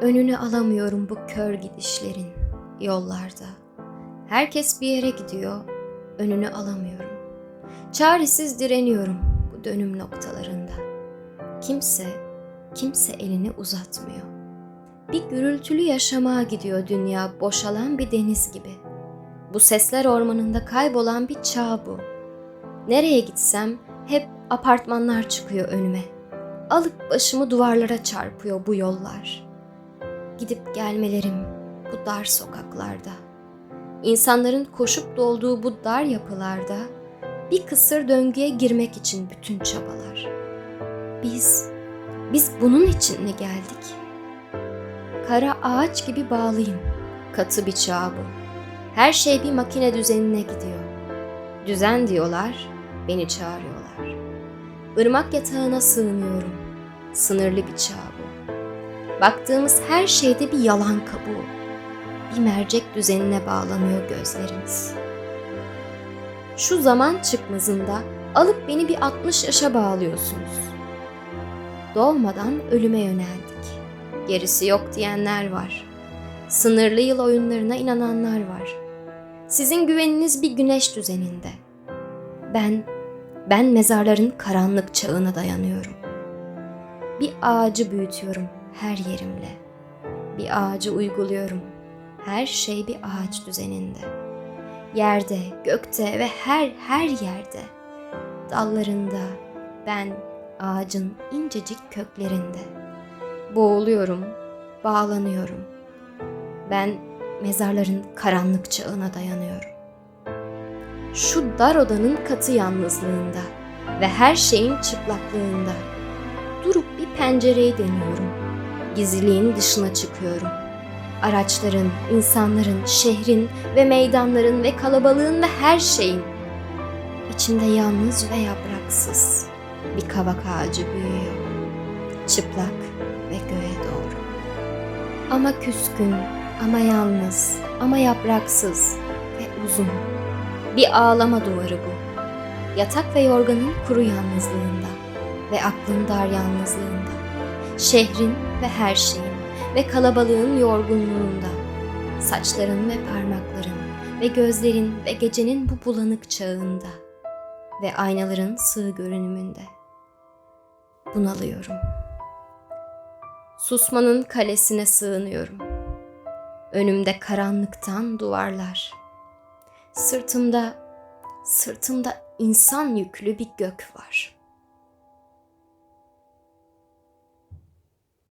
Önünü alamıyorum bu kör gidişlerin yollarda. Herkes bir yere gidiyor, önünü alamıyorum. Çaresiz direniyorum bu dönüm noktalarında. Kimse, kimse elini uzatmıyor. Bir gürültülü yaşamaya gidiyor dünya boşalan bir deniz gibi. Bu sesler ormanında kaybolan bir çağ bu. Nereye gitsem hep apartmanlar çıkıyor önüme. Alıp başımı duvarlara çarpıyor bu yollar. Gidip gelmelerim bu dar sokaklarda. İnsanların koşup dolduğu bu dar yapılarda bir kısır döngüye girmek için bütün çabalar. Biz, biz bunun için mi geldik? Kara ağaç gibi bağlıyım. Katı bir çağ bu. Her şey bir makine düzenine gidiyor. Düzen diyorlar, beni çağırıyorlar. Irmak yatağına sığınıyorum. Sınırlı bir çağ bu. Baktığımız her şeyde bir yalan kabuğu. Bir mercek düzenine bağlanıyor gözlerimiz. Şu zaman çıkmazında alıp beni bir 60 yaşa bağlıyorsunuz. Doğmadan ölüme yöneldik. Gerisi yok diyenler var. Sınırlı yıl oyunlarına inananlar var. Sizin güveniniz bir güneş düzeninde. Ben, ben mezarların karanlık çağına dayanıyorum. Bir ağacı büyütüyorum her yerimle. Bir ağacı uyguluyorum. Her şey bir ağaç düzeninde. Yerde, gökte ve her her yerde. Dallarında ben ağacın incecik köklerinde. Boğuluyorum, bağlanıyorum. Ben mezarların karanlık çağına dayanıyorum. Şu dar odanın katı yalnızlığında ve her şeyin çıplaklığında durup bir pencereyi deniyorum. Gizliliğin dışına çıkıyorum. Araçların, insanların, şehrin ve meydanların ve kalabalığın ve her şeyin içinde yalnız ve yapraksız bir kavak ağacı büyüyor. Çıplak ve göğe doğru. Ama küskün, ama yalnız, ama yapraksız ve uzun. Bir ağlama duvarı bu. Yatak ve yorganın kuru yalnızlığında ve aklın dar yalnızlığında. Şehrin ve her şeyin ve kalabalığın yorgunluğunda. Saçların ve parmakların ve gözlerin ve gecenin bu bulanık çağında ve aynaların sığ görünümünde. Bunalıyorum. Susmanın kalesine sığınıyorum. Önümde karanlıktan duvarlar. Sırtımda, sırtımda insan yüklü bir gök var.''